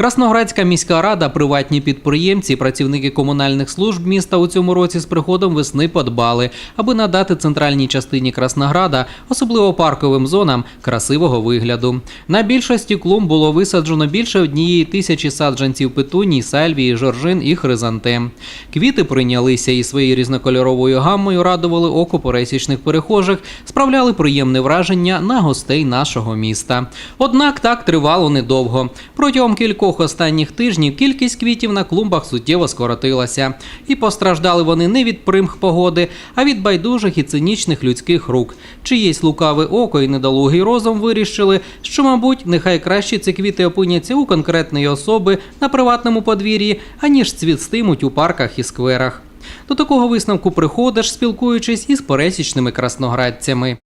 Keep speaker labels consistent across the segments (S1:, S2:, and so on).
S1: Красноградська міська рада, приватні підприємці, працівники комунальних служб міста у цьому році з приходом весни подбали, аби надати центральній частині Краснограда, особливо парковим зонам, красивого вигляду. На більшості клумб було висаджено більше однієї тисячі саджанців петуній, сальвії, жоржин і хризантем. Квіти прийнялися і своєю різнокольоровою гаммою радували око пересічних перехожих, справляли приємне враження на гостей нашого міста. Однак так тривало недовго. Протягом кількох останніх тижнів кількість квітів на клумбах суттєво скоротилася. І постраждали вони не від примх погоди, а від байдужих і цинічних людських рук. Чиєсь лукаве око і недолугий розум вирішили, що, мабуть, нехай краще ці квіти опиняться у конкретної особи на приватному подвір'ї, аніж цвітстимуть у парках і скверах. До такого висновку приходиш, спілкуючись із пересічними красноградцями.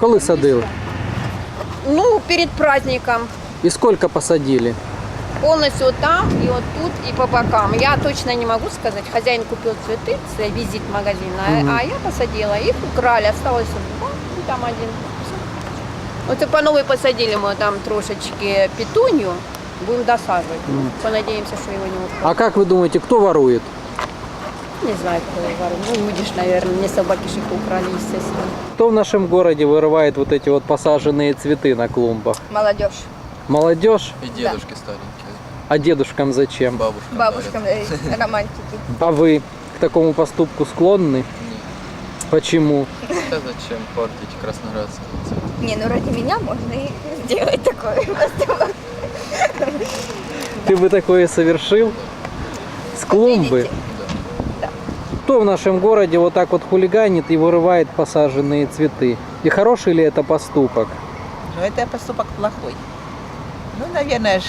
S2: Коли садили?
S3: Ну, перед праздником.
S2: І скільки посадили?
S3: Полностью вот там и вот тут и по бокам. Я точно не могу сказать. Хозяин купил цветы, це визит магазина, а-
S2: Мгм.
S3: а я посадила. Их украли, осталось два, и там один. Вот и по новой посадили мы там трошечки петунью. Будем досаживать.
S2: Мгм.
S3: Понадеемся, что его не
S2: А
S3: украли.
S2: как вы думаете, кто ворует?
S3: Не знаю, кто его ворует. Ну, люди ж, наверное, не собаки ж их украли, естественно.
S2: Кто в нашем городе вырывает вот эти вот посаженные цветы на клумбах?
S3: Молодежь.
S2: Молодежь?
S4: И дедушки старенькие,
S2: А дедушкам зачем?
S4: бабушкам
S3: Бабушкам э, романтики.
S2: А вы к такому поступку склонны?
S4: Не,
S2: Почему?
S4: да зачем портить красноградские цветы?
S3: Не, ну ради меня можно и сделать такое.
S2: Ты бы такое совершил? С клумбы?
S4: Да.
S2: Кто в нашем городе вот так вот хулиганит и вырывает посаженные цветы? И хороший ли это поступок?
S5: Но это поступок плохой. Ну, наверное, ж,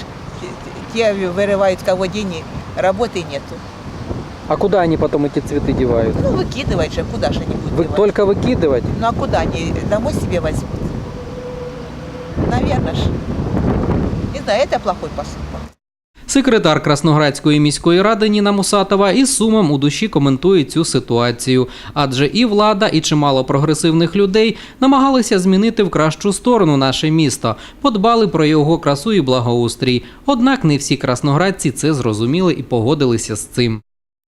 S5: те вырывают кого денег, работы нету.
S2: А куда они потом эти цветы девают?
S5: Ну, выкидывать же, куда же они будут
S2: Вы
S5: девать?
S2: только выкидывать?
S5: Ну, а куда они домой себе возьмут? Наверное ж. Не знаю, это плохой поступок.
S1: Секретар Красноградської міської ради Ніна Мусатова із сумом у душі коментує цю ситуацію, адже і влада, і чимало прогресивних людей намагалися змінити в кращу сторону наше місто, подбали про його красу і благоустрій. Однак не всі красноградці це зрозуміли і погодилися з цим.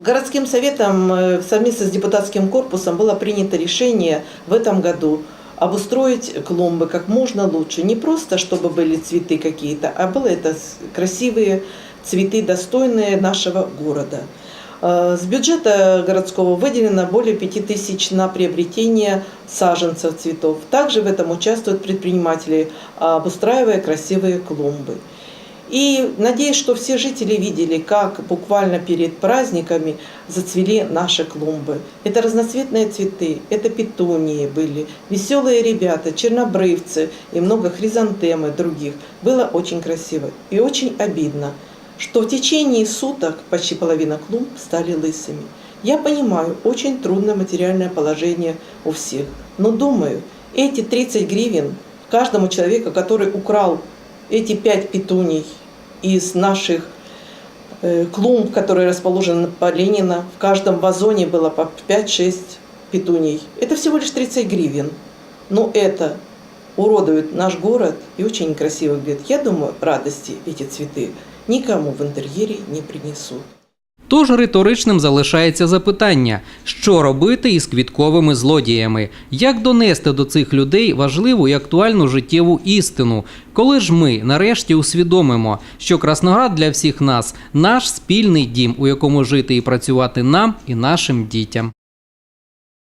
S6: Городским советом э, совместно с депутатским корпусом было принято решение в этом году обустроить клумбы как можно лучше. Не просто, чтобы были цветы какие-то, а было это с- красивые цветы, достойные нашего города. Э, С бюджета городского выделено более 5 тысяч на приобретение саженцев цветов. Также в этом участвуют предприниматели, обустраивая красивые клумбы. И надеюсь, что все жители видели, как буквально перед праздниками зацвели наши клумбы. Это разноцветные цветы, это петунии были, веселые ребята, чернобрывцы и много хризантем и других. Было очень красиво и очень обидно, что в течение суток почти половина клумб стали лысыми. Я понимаю, очень трудное материальное положение у всех, но думаю, эти 30 гривен каждому человеку, который украл эти пять петуний из наших э, клумб, которые расположены по Ленина, в каждом вазоне было по 5-6 петуний. Это всего лишь 30 гривен. Но это уродует наш город и очень некрасиво выглядит. Я думаю, радости эти цветы никому в интерьере не принесут.
S1: Тож риторичним залишається запитання, що робити із квітковими злодіями, як донести до цих людей важливу і актуальну життєву істину, коли ж ми нарешті усвідомимо, що Красноград для всіх нас наш спільний дім, у якому жити і працювати нам і нашим дітям.